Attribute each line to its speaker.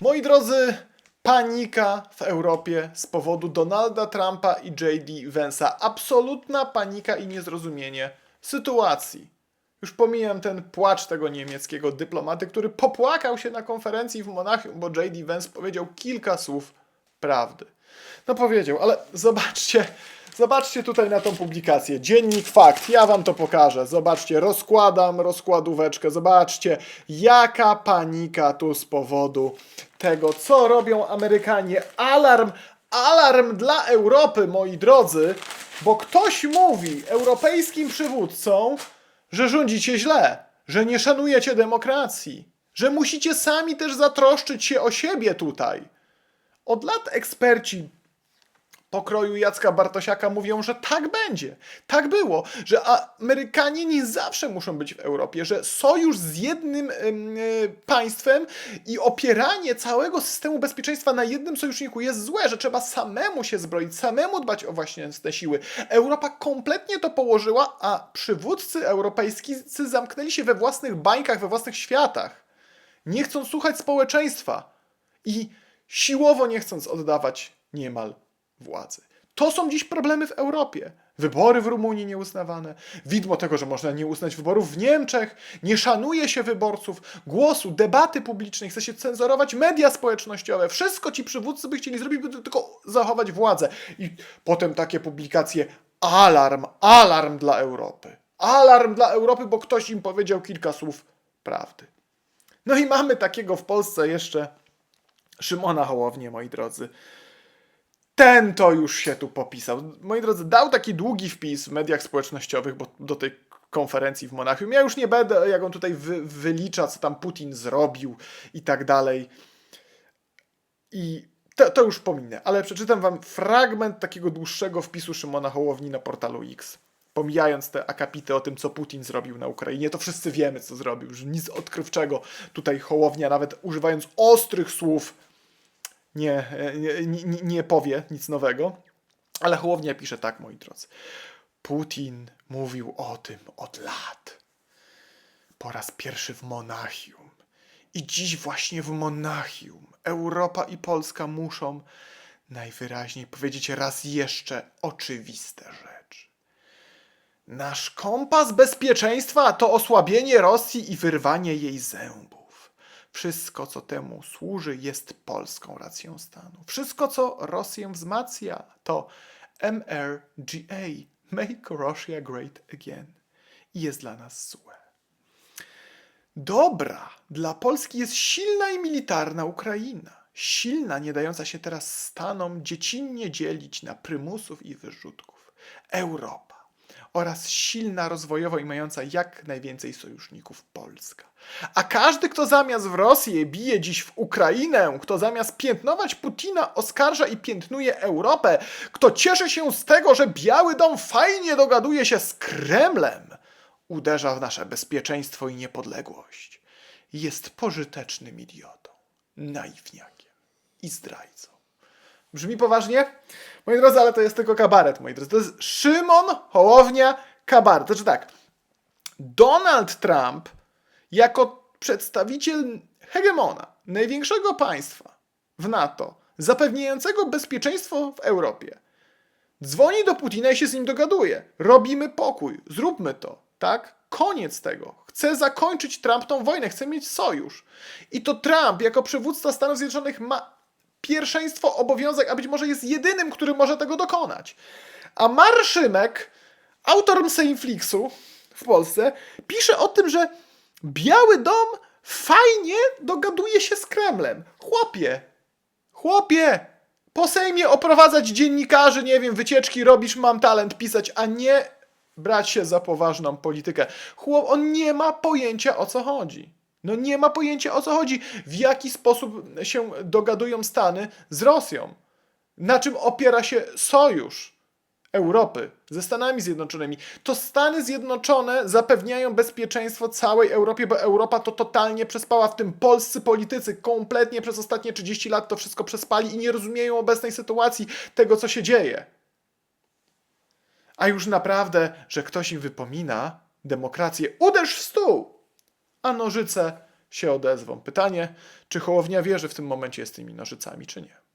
Speaker 1: Moi drodzy, panika w Europie z powodu Donalda Trumpa i J.D. Vance'a. Absolutna panika i niezrozumienie sytuacji. Już pomijam ten płacz tego niemieckiego dyplomaty, który popłakał się na konferencji w Monachium, bo J.D. Vance powiedział kilka słów prawdy. No powiedział, ale zobaczcie, zobaczcie tutaj na tą publikację. Dziennik Fakt, ja wam to pokażę. Zobaczcie, rozkładam rozkładóweczkę. Zobaczcie, jaka panika tu z powodu tego, co robią Amerykanie. Alarm, alarm dla Europy, moi drodzy, bo ktoś mówi europejskim przywódcom, że rządzicie źle, że nie szanujecie demokracji, że musicie sami też zatroszczyć się o siebie tutaj. Od lat eksperci pokroju Jacka Bartosiaka mówią, że tak będzie. Tak było, że Amerykanie nie zawsze muszą być w Europie, że sojusz z jednym e, państwem i opieranie całego systemu bezpieczeństwa na jednym sojuszniku jest złe, że trzeba samemu się zbroić, samemu dbać o właśnie te siły. Europa kompletnie to położyła, a przywódcy europejscy zamknęli się we własnych bańkach, we własnych światach. Nie chcą słuchać społeczeństwa i siłowo nie chcąc oddawać niemal władzy. To są dziś problemy w Europie. Wybory w Rumunii nieuznawane, widmo tego, że można nie uznać wyborów w Niemczech, nie szanuje się wyborców, głosu, debaty publicznej, chce się cenzurować media społecznościowe. Wszystko ci przywódcy by chcieli zrobić, by tylko zachować władzę. I potem takie publikacje: alarm, alarm dla Europy. Alarm dla Europy, bo ktoś im powiedział kilka słów prawdy. No i mamy takiego w Polsce jeszcze Szymona Hołownię, moi drodzy. Ten to już się tu popisał. Moi drodzy, dał taki długi wpis w mediach społecznościowych, bo do tej konferencji w Monachium. Ja już nie będę, jak on tutaj wy, wylicza, co tam Putin zrobił i tak dalej. I to, to już pominę, ale przeczytam wam fragment takiego dłuższego wpisu Szymona Hołowni na portalu X. Pomijając te akapity o tym, co Putin zrobił na Ukrainie, to wszyscy wiemy, co zrobił. Że nic odkrywczego. Tutaj Hołownia, nawet używając ostrych słów, nie, nie, nie, powie nic nowego. Ale Hołownia pisze tak, moi drodzy. Putin mówił o tym od lat. Po raz pierwszy w Monachium. I dziś właśnie w Monachium Europa i Polska muszą najwyraźniej powiedzieć raz jeszcze oczywiste rzeczy. Nasz kompas bezpieczeństwa to osłabienie Rosji i wyrwanie jej zębów. Wszystko, co temu służy, jest polską racją stanu. Wszystko, co Rosję wzmacnia, to MRGA Make Russia Great Again i jest dla nas złe. Dobra dla Polski jest silna i militarna Ukraina. Silna, nie dająca się teraz Stanom dziecinnie dzielić na prymusów i wyrzutków. Europa oraz silna rozwojowo i mająca jak najwięcej sojuszników Polska. A każdy, kto zamiast w Rosję bije dziś w Ukrainę, kto zamiast piętnować Putina oskarża i piętnuje Europę, kto cieszy się z tego, że Biały Dom fajnie dogaduje się z Kremlem, uderza w nasze bezpieczeństwo i niepodległość. Jest pożytecznym idiotą, naiwniakiem i zdrajcą. Brzmi poważnie? Moi drodzy, ale to jest tylko kabaret, moi drodzy. To jest Szymon Hołownia kabaret. Znaczy tak, Donald Trump jako przedstawiciel hegemona, największego państwa w NATO, zapewniającego bezpieczeństwo w Europie, dzwoni do Putina i się z nim dogaduje. Robimy pokój, zróbmy to, tak? Koniec tego. Chce zakończyć Trump tą wojnę, chce mieć sojusz. I to Trump jako przywódca Stanów Zjednoczonych ma pierwszeństwo, obowiązek, a być może jest jedynym, który może tego dokonać. A Marszymek, autor Sejmflixu w Polsce, pisze o tym, że Biały Dom fajnie dogaduje się z Kremlem. Chłopie, chłopie, po Sejmie oprowadzać dziennikarzy, nie wiem, wycieczki robisz, mam talent pisać, a nie brać się za poważną politykę. Chłop, on nie ma pojęcia o co chodzi. No nie ma pojęcia o co chodzi, w jaki sposób się dogadują Stany z Rosją. Na czym opiera się sojusz Europy ze Stanami Zjednoczonymi. To Stany Zjednoczone zapewniają bezpieczeństwo całej Europie, bo Europa to totalnie przespała, w tym polscy politycy kompletnie przez ostatnie 30 lat to wszystko przespali i nie rozumieją obecnej sytuacji tego, co się dzieje. A już naprawdę, że ktoś im wypomina demokrację, uderz w stół! A nożyce się odezwą. Pytanie, czy Hołownia wierzy w tym momencie z tymi nożycami, czy nie.